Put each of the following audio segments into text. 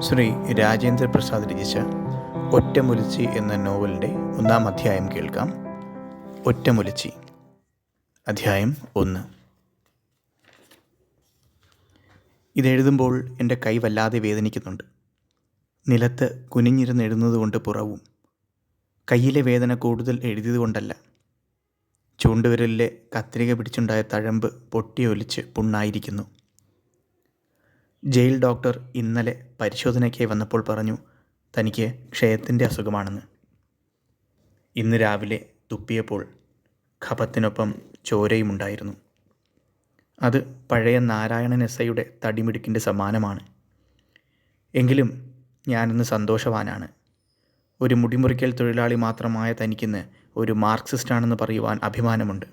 ശ്രീ രാജേന്ദ്ര പ്രസാദ് രചിച്ച ഒറ്റമുലിച്ചി എന്ന നോവലിന്റെ ഒന്നാം അധ്യായം കേൾക്കാം. ഒറ്റമുലിച്ചി അധ്യായം ഒന്ന്. ഇതെഴുതുമ്പോൾ എന്റെ കൈ വല്ലാതെ വേദനിക്കുന്നുണ്ട്. നിലത്ത് കുനിഞ്ഞിരുന്ന് എഴുതുന്നതുകൊണ്ട് പുറവും. കയ്യിലെ വേദന കൂടുതൽ എഴുതിയതുകൊണ്ടല്ല. ചൂണ്ടുവിരലിലെ കത്രിക പിടിച്ചുണ്ടായ തഴമ്പ് പൊട്ടിയൊലിച്ച് പുണ്ണായിരിക്കുന്നു. ജയിൽ ഡോക്ടർ ഇന്നലെ പരിശോധനയ്ക്കായി വന്നപ്പോൾ പറഞ്ഞു തനിക്ക് ക്ഷയത്തിന്റെ അസുഖമാണെന്ന്. ഇന്ന് രാവിലെ തുപ്പിയപ്പോൾ ഖപത്തിനൊപ്പം ചോരയുമുണ്ടായിരുന്നു. അത് പഴയ നാരായണൻ എസ് ഐയുടെ തടിമിടുക്കിന്റെ സമ്മാനമാണ്. എങ്കിലും ഞാനിന്ന് സന്തോഷവാനാണ്. ഒരു മുടിമുറിക്കൽ തൊഴിലാളി മാത്രമായ തനിക്കിന്ന് ഒരു മാർക്സിസ്റ്റാണെന്ന് പറയുവാൻ അഭിമാനമുണ്ട്.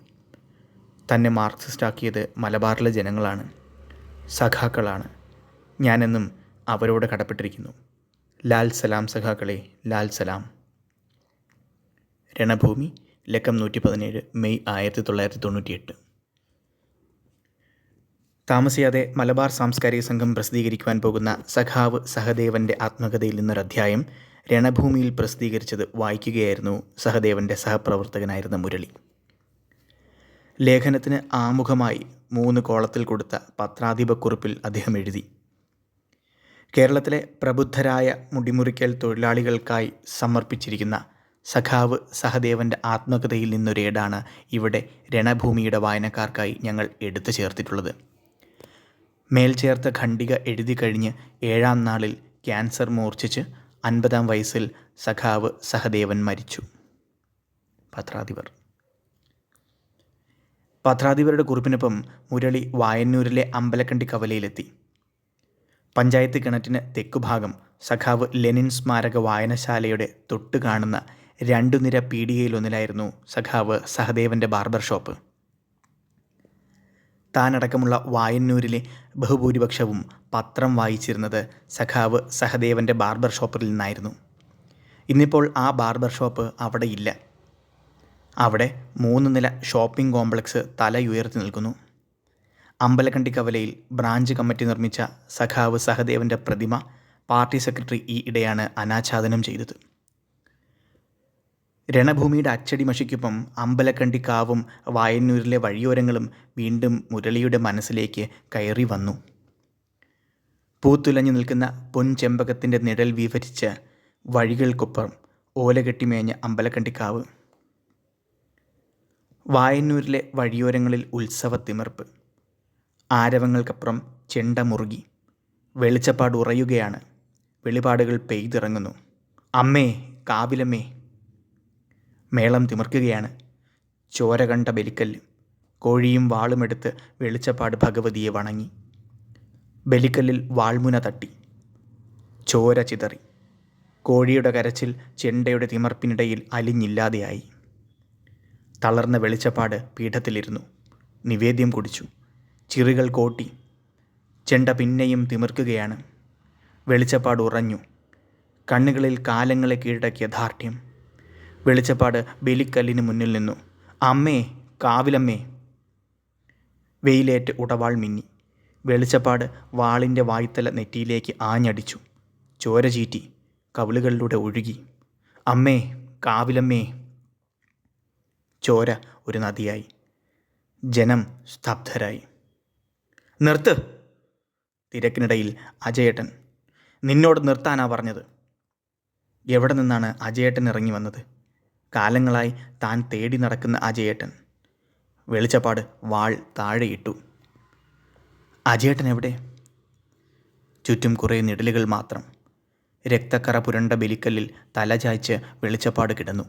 തന്നെ മാർക്സിസ്റ്റാക്കിയത് മലബാറിലെ ജനങ്ങളാണ്. സഖാക്കളാണ്. ഞാനെന്നും അവരോട് കടപ്പെട്ടിരിക്കുന്നു. ലാൽ സലാം സഖാക്കളെ ലാൽ സലാം. രണഭൂമി ലക്കം നൂറ്റി പതിനേഴ് മെയ് ആയിരത്തി തൊള്ളായിരത്തി തൊണ്ണൂറ്റിയെട്ട് താമസിയാതെ മലബാർ സാംസ്കാരിക സംഘം പ്രസിദ്ധീകരിക്കുവാൻ പോകുന്ന സഖാവ് സഹദേവന്റെ ആത്മകഥയിൽ നിന്നൊരധ്യായം രണഭൂമിയിൽ പ്രസിദ്ധീകരിച്ചത് വായിക്കുകയായിരുന്നു സഹദേവന്റെ സഹപ്രവർത്തകനായിരുന്ന മുരളി. ലേഖനത്തിന് ആമുഖമായി മൂന്ന് കോളത്തിൽ കൊടുത്ത പത്രാധിപക്കുറിപ്പിൽ അദ്ദേഹം എഴുതി. കേരളത്തിലെ പ്രബുദ്ധരായ മുടിമുറിക്കൽ തൊഴിലാളികൾക്കായി സമർപ്പിച്ചിരിക്കുന്ന സഖാവ് സഹദേവന്റെ ആത്മകഥയിൽ നിന്നൊരേടാണ് ഇവിടെ രണഭൂമിയുടെ വായനക്കാർക്കായി ഞങ്ങൾ എടുത്തു ചേർത്തിട്ടുള്ളത്. മേൽചേർത്ത ഖണ്ഡിക എഴുതി കഴിഞ്ഞ് ഏഴാം നാളിൽ ക്യാൻസർ മൂർച്ഛിച്ച് അൻപതാം വയസ്സിൽ സഖാവ് സഹദേവൻ മരിച്ചു. പത്രാധിപർ. പത്രാധിപരുടെ കുറിപ്പിനൊപ്പം മുരളി വായന്നൂരിലെ അമ്പലക്കണ്ടി കവലയിലെത്തി. പഞ്ചായത്ത് കിണറ്റിന് തെക്കുഭാഗം സഖാവ് ലെനിൻ സ്മാരക വായനശാലയുടെ തൊട്ട് കാണുന്ന രണ്ടു നിര പീടികയിലൊന്നിലായിരുന്നു സഖാവ് സഹദേവന്റെ ബാർബർ ഷോപ്പ്. താനടക്കമുള്ള വായന്നൂരിലെ ബഹുഭൂരിപക്ഷവും പത്രം വായിച്ചിരുന്നത് സഖാവ് സഹദേവന്റെ ബാർബർ ഷോപ്പിൽ നിന്നായിരുന്നു. ഇന്നിപ്പോൾ ആ ബാർബർ ഷോപ്പ് അവിടെ ഇല്ല അവിടെ മൂന്ന് നില ഷോപ്പിംഗ് കോംപ്ലക്സ് തലയുയർത്തി നിൽക്കുന്നു. അമ്പലക്കണ്ടി കവലയിൽ ബ്രാഞ്ച് കമ്മിറ്റി നിർമ്മിച്ച സഖാവ് സഹദേവന്റെ പ്രതിമ പാർട്ടി സെക്രട്ടറി ഈ ഇടെയാണ് അനാച്ഛാദനം ചെയ്തത്. രണഭൂമിയുടെ അച്ചടി മഷിക്കൊപ്പം അമ്പലക്കണ്ടി കാവും വായന്നൂരിലെ വഴിയോരങ്ങളും വീണ്ടും മുരളിയുടെ മനസ്സിലേക്ക് കയറി വന്നു. പൂത്തുലഞ്ഞു നിൽക്കുന്ന പൊൻചെമ്പകത്തിന്റെ നിഴൽ വിവരിച്ച് വഴികൾക്കൊപ്പം ഓലകെട്ടിമേഞ്ഞ അമ്പലക്കണ്ടിക്കാവ് വായന്നൂരിലെ വഴിയോരങ്ങളിൽ ഉത്സവത്തിമിർപ്പ്. ആരവങ്ങൾക്കപ്പുറം ചെണ്ട മുറുകി വെളിച്ചപ്പാട് ഉറയുകയാണ്. വെളിപാടുകൾ പെയ്തിറങ്ങുന്നു. അമ്മേ കാവിലമ്മേ. മേളം തിമിർക്കുകയാണ്. ചോര കണ്ട ബലിക്കല്ല് കോഴിയും വാളുമെടുത്ത് വെളിച്ചപ്പാട് ഭഗവതിയെ വണങ്ങി. ബലിക്കല്ലിൽ വാൾമുന തട്ടി. ചോര ചിതറി. കോഴിയുടെ കരച്ചിൽ ചെണ്ടയുടെ തിമർപ്പിനിടയിൽ അലിഞ്ഞില്ലാതെയായി. തളർന്ന വെളിച്ചപ്പാട് പീഠത്തിലിരുന്നു. നിവേദ്യം കുടിച്ചു. ചിറികൾ കോട്ടി. ചെണ്ട പിന്നെയും തിമിർക്കുകയാണ്. വെളിച്ചപ്പാട് ഉറഞ്ഞു. കണ്ണുകളിൽ കാലങ്ങളെ കീഴടക്കിയ ധാർഢ്യം. വെളിച്ചപ്പാട് ബലിക്കല്ലിന് മുന്നിൽ നിന്നു. അമ്മേ കാവിലമ്മേ. വെയിലേറ്റ് ഉടവാൾ മിന്നി. വെളിച്ചപ്പാട് വാളിന്റെ വായ്ത്തല നെറ്റിയിലേക്ക് ആഞ്ഞടിച്ചു. ചോര ചീറ്റി. കവിളുകളിലൂടെ ഒഴുകി. അമ്മേ കാവിലമ്മേ. ചോര ഒരു നദിയായി. ജനം സ്തബ്ധരായി. നിർത്ത്. തിരക്കിനിടയിൽ അജയേട്ടൻ നിന്നോട് നിർത്താനാ പറഞ്ഞത്. എവിടെ നിന്നാണ് അജയേട്ടൻ ഇറങ്ങി വന്നത്? കാലങ്ങളായി താൻ തേടി നടക്കുന്ന അജയേട്ടൻ വെളിച്ചപ്പാട് വാൾ താഴെയിട്ടു അജയേട്ടൻ എവിടെ? ചുറ്റും കുറേ നിഴലുകൾ മാത്രം. രക്തക്കറ പുരണ്ട ബലിക്കല്ലിൽ തലചായ്ച്ച് വെളിച്ചപ്പാട് കിടന്നു.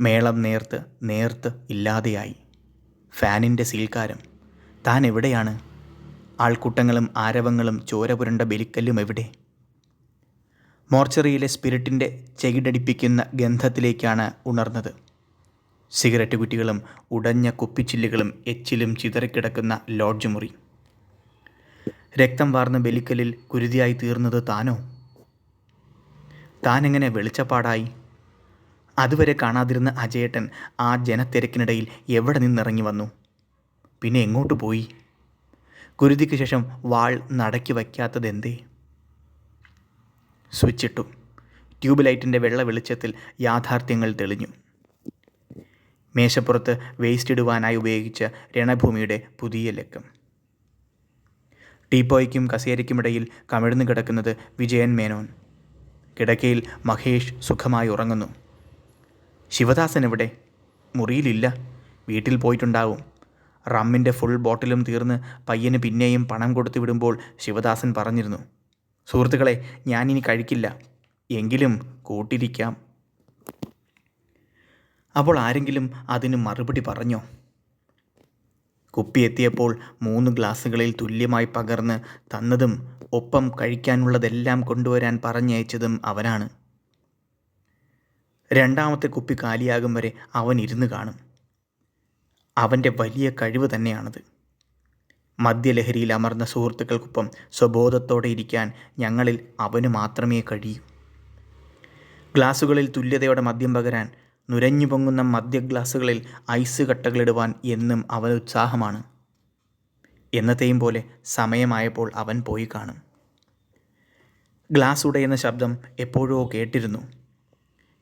മേളം നേർത്ത് നേർത്ത് ഇല്ലാതെയായി. ഫാനിന്റെ സീൽക്കാരം താൻ എവിടെയാണ് ആൾക്കൂട്ടങ്ങളും ആരവങ്ങളും ചോരപുരണ്ട ബലിക്കല്ലും എവിടെ? മോർച്ചറിയിലെ സ്പിരിറ്റിന്റെ ചെകിടടിപ്പിക്കുന്ന ഗന്ധത്തിലേക്കാണ് ഉണർന്നത്. സിഗരറ്റ് കുറ്റികളും ഉടഞ്ഞ കുപ്പിച്ചില്ലുകളും എച്ചിലും ചിതറിക്കിടക്കുന്ന ലോഡ്ജ് മുറി. രക്തം വാർന്ന ബലിക്കലിൽ കുരുതിയായി തീർന്നത് താനോ? താനെങ്ങനെ വെളിച്ചപ്പാടായി? അതുവരെ കാണാതിരുന്ന അജയേട്ടൻ ആ ജനത്തിരക്കിനിടയിൽ എവിടെ നിന്നിറങ്ങി വന്നു? പിന്നെ എങ്ങോട്ട് പോയി? കുരുതിക്ക് ശേഷം വാൾ നടക്കി വയ്ക്കാത്തതെന്തേ? സ്വിച്ചിട്ടു. ട്യൂബ് ലൈറ്റിന്റെ വെള്ള വെളിച്ചത്തിൽ യാഥാർത്ഥ്യങ്ങൾ തെളിഞ്ഞു. മേശപ്പുറത്ത് വേസ്റ്റ് ഇടുവാനായി ഉപയോഗിച്ച രണഭൂമിയുടെ പുതിയ ലക്കം. ടീപ്പോയ്ക്കും കസേരയ്ക്കുമിടയിൽ കമിഴ്ന്നു കിടക്കുന്നത് വിജയൻ മേനോൻ. കിടക്കയിൽ മഹേഷ് സുഖമായി ഉറങ്ങുന്നു. ശിവദാസൻ എവിടെ? മുറിയിലില്ല. വീട്ടിൽ പോയിട്ടുണ്ടാവും. റമ്മിന്റെ ഫുൾ ബോട്ടിലും തീർന്ന് പയ്യന് പിന്നെയും പണം കൊടുത്തു വിടുമ്പോൾ ശിവദാസൻ പറഞ്ഞിരുന്നു സുഹൃത്തുക്കളെ ഞാനിനി കഴിക്കില്ല. എങ്കിലും കൂട്ടിരിക്കാം. അപ്പോൾ ആരെങ്കിലും അതിന് മറുപടി പറഞ്ഞോ? കുപ്പി എത്തിയപ്പോൾ മൂന്ന് ഗ്ലാസ്സുകളിൽ തുല്യമായി പകർന്ന് തന്നതും ഒപ്പം കഴിക്കാനുള്ളതെല്ലാം കൊണ്ടുവരാൻ പറഞ്ഞയച്ചതും അവനാണ്. രണ്ടാമത്തെ കുപ്പി കാലിയാകും വരെ അവൻ ഇരുന്ന് കാണും. അവന്റെ വലിയ കഴിവ് തന്നെയാണത്. മദ്യലഹരിയിൽ അമർന്ന സുഹൃത്തുക്കൾക്കൊപ്പം സ്വബോധത്തോടെ ഇരിക്കാൻ ഞങ്ങളിൽ അവന് മാത്രമേ കഴിയൂ. ഗ്ലാസുകളിൽ തുല്യതയോടെ മദ്യം പകരാൻ നുരഞ്ഞു പൊങ്ങുന്ന മദ്യഗ്ലാസുകളിൽ ഐസ് കട്ടകളിടുവാൻ എന്നും അവൻ ഉത്സാഹമാണ്. എന്നത്തെയും പോലെ സമയമായപ്പോൾ അവൻ പോയി കാണും. ഗ്ലാസ് ഉടയുന്ന ശബ്ദം എപ്പോഴോ കേട്ടിരുന്നു.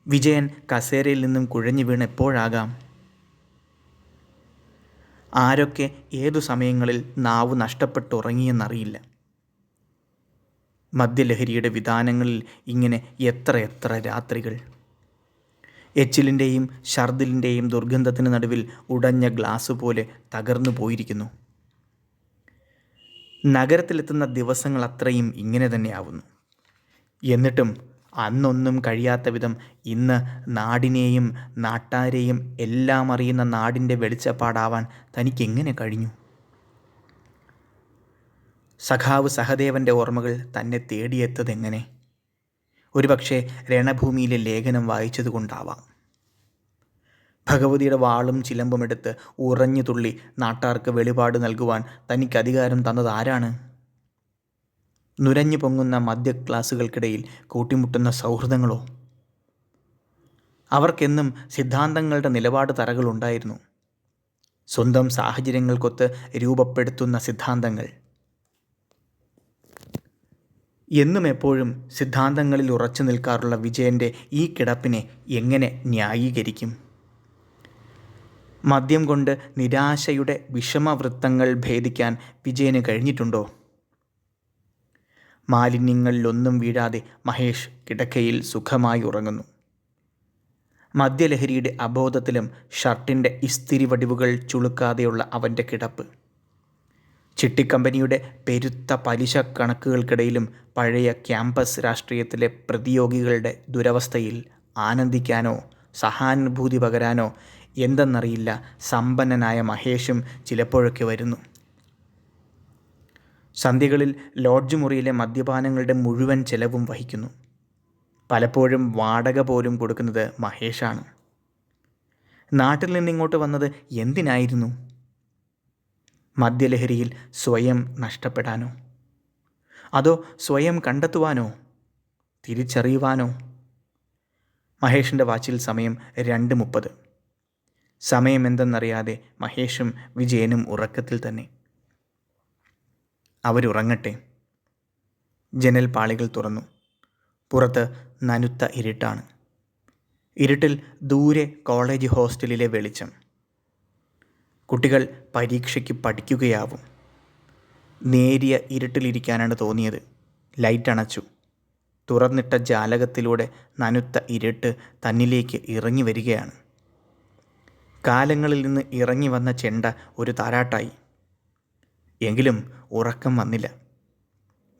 വിജയൻ കസേരയിൽ നിന്നും കുഴഞ്ഞു വീണ് എപ്പോഴാകാം? ആരൊക്കെ ഏതു സമയങ്ങളിൽ നാവ് നഷ്ടപ്പെട്ടുറങ്ങിയെന്നറിയില്ല. മദ്യലഹരിയുടെ വിധാനങ്ങളിൽ ഇങ്ങനെ എത്ര എത്ര രാത്രികൾ. എച്ചിലിന്റെയും ഷർദിലിന്റെയും ദുർഗന്ധത്തിന് നടുവിൽ ഉടഞ്ഞ ഗ്ലാസ് പോലെ തകർന്നു പോയിരിക്കുന്നു. നഗരത്തിലെത്തുന്ന ദിവസങ്ങൾ അത്രയും ഇങ്ങനെ തന്നെയാവുന്നു. എന്നിട്ടും അന്നൊന്നും കഴിയാത്ത വിധം ഇന്ന് നാടിനെയും നാട്ടാരെയും എല്ലാം അറിയുന്ന നാടിന്റെ വെളിച്ചപ്പാടാവാൻ തനിക്കെങ്ങനെ കഴിഞ്ഞു? സഖാവ് സഹദേവന്റെ ഓർമ്മകൾ തന്നെ തേടിയെത്തതെങ്ങനെ? ഒരുപക്ഷെ രണഭൂമിയിലെ ലേഖനം വായിച്ചതുകൊണ്ടാവാം ഭഗവതിയുടെ വാളും ചിലമ്പും എടുത്ത് ഉറഞ്ഞു തുള്ളി നാട്ടാർക്ക് വെളിപാട് നൽകുവാൻ തനിക്ക് അധികാരം തന്നത് ആരാണ്? നുരഞ്ഞു പൊങ്ങുന്ന മദ്യ ക്ലാസുകൾക്കിടയിൽ കൂട്ടിമുട്ടുന്ന സൗഹൃദങ്ങളോ? അവർക്കെന്നും സിദ്ധാന്തങ്ങളുടെ നിലപാട് തറകളുണ്ടായിരുന്നു. സ്വന്തം സാഹചര്യങ്ങൾക്കൊത്ത് രൂപപ്പെടുത്തുന്ന സിദ്ധാന്തങ്ങൾ. എന്നും എപ്പോഴും സിദ്ധാന്തങ്ങളിൽ ഉറച്ചു നിൽക്കാറുള്ള വിജയന്റെ ഈ കിടപ്പിനെ എങ്ങനെ ന്യായീകരിക്കും? മദ്യം കൊണ്ട് നിരാശയുടെ വിഷമവൃത്തങ്ങൾ ഭേദിക്കാൻ വിജയന് കഴിഞ്ഞിട്ടുണ്ടോ? മാലിന്യങ്ങളിലൊന്നും വീഴാതെ മഹേഷ് കിടക്കയിൽ സുഖമായി ഉറങ്ങുന്നു. മദ്യലഹരിയുടെ അബോധത്തിലും ഷർട്ടിന്റെ ഇസ്തിരി വടിവുകൾ ചുളുക്കാതെയുള്ള അവന്റെ കിടപ്പ്. ചിട്ടിക്കമ്പനിയുടെ പെരുത്ത പലിശ കണക്കുകൾക്കിടയിലും പഴയ ക്യാമ്പസ് രാഷ്ട്രീയത്തിലെ പ്രതിയോഗികളുടെ ദുരവസ്ഥയിൽ ആനന്ദിക്കാനോ സഹാനുഭൂതി പകരാനോ എന്തെന്നറിയില്ല സമ്പന്നനായ മഹേഷും ചിലപ്പോഴൊക്കെ വരുന്നു. സന്ധ്യകളിൽ ലോഡ്ജ് മുറിയിലെ മദ്യപാനങ്ങളുടെ മുഴുവൻ ചെലവും വഹിക്കുന്നു. പലപ്പോഴും വാടക പോലും കൊടുക്കുന്നത് മഹേഷാണ്. നാട്ടിൽ നിന്നിങ്ങോട്ട് വന്നത് എന്തിനായിരുന്നു? മദ്യലഹരിയിൽ സ്വയം നഷ്ടപ്പെടാനോ? അതോ സ്വയം കണ്ടെത്തുവാനോ? തിരിച്ചറിയുവാനോ? മഹേഷിന്റെ വാച്ചിൽ സമയം രണ്ട് മുപ്പത്. സമയമെന്തെന്നറിയാതെ മഹേഷും വിജയനും ഉറക്കത്തിൽ തന്നെ. അവരുറങ്ങട്ടെ. ജനൽ പാളികൾ തുറന്നു. പുറത്ത് നനുത്ത ഇരുട്ടാണ്. ഇരുട്ടിൽ ദൂരെ കോളേജ് ഹോസ്റ്റലിലെ വെളിച്ചം. കുട്ടികൾ പരീക്ഷയ്ക്ക് പഠിക്കുകയാവും. നേരിയ ഇരുട്ടിലിരിക്കാനാണ് തോന്നിയത്. ലൈറ്റ് അണച്ചു. തുറന്നിട്ട ജാലകത്തിലൂടെ നനുത്ത ഇരുട്ട് തന്നിലേക്ക് ഇറങ്ങി വരികയാണ്. കാലങ്ങളിൽ നിന്ന് ഇറങ്ങി വന്ന ചെണ്ട ഒരു താരാട്ടായി. എങ്കിലും ഉറക്കം വന്നില്ല.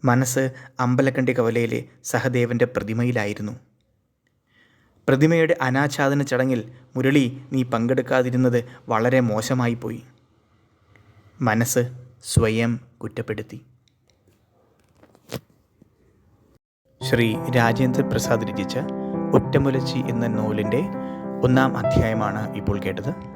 മനസ്സ് അമ്പലക്കണ്ടി കവലയിലെ സഹദേവന്റെ പ്രതിമയിലായിരുന്നു. പ്രതിമയുടെ അനാച്ഛാദന ചടങ്ങിൽ മുരളി നീ പങ്കെടുക്കാതിരുന്നത് വളരെ മോശമായി പോയി. മനസ്സ് സ്വയം കുറ്റപ്പെടുത്തി. ശ്രീ രാജേന്ദ്ര പ്രസാദ് രചിച്ച ഒറ്റമുലച്ചി എന്ന നോവലിന്റെ ഒന്നാം അധ്യായമാണ് ഇപ്പോൾ കേട്ടത്.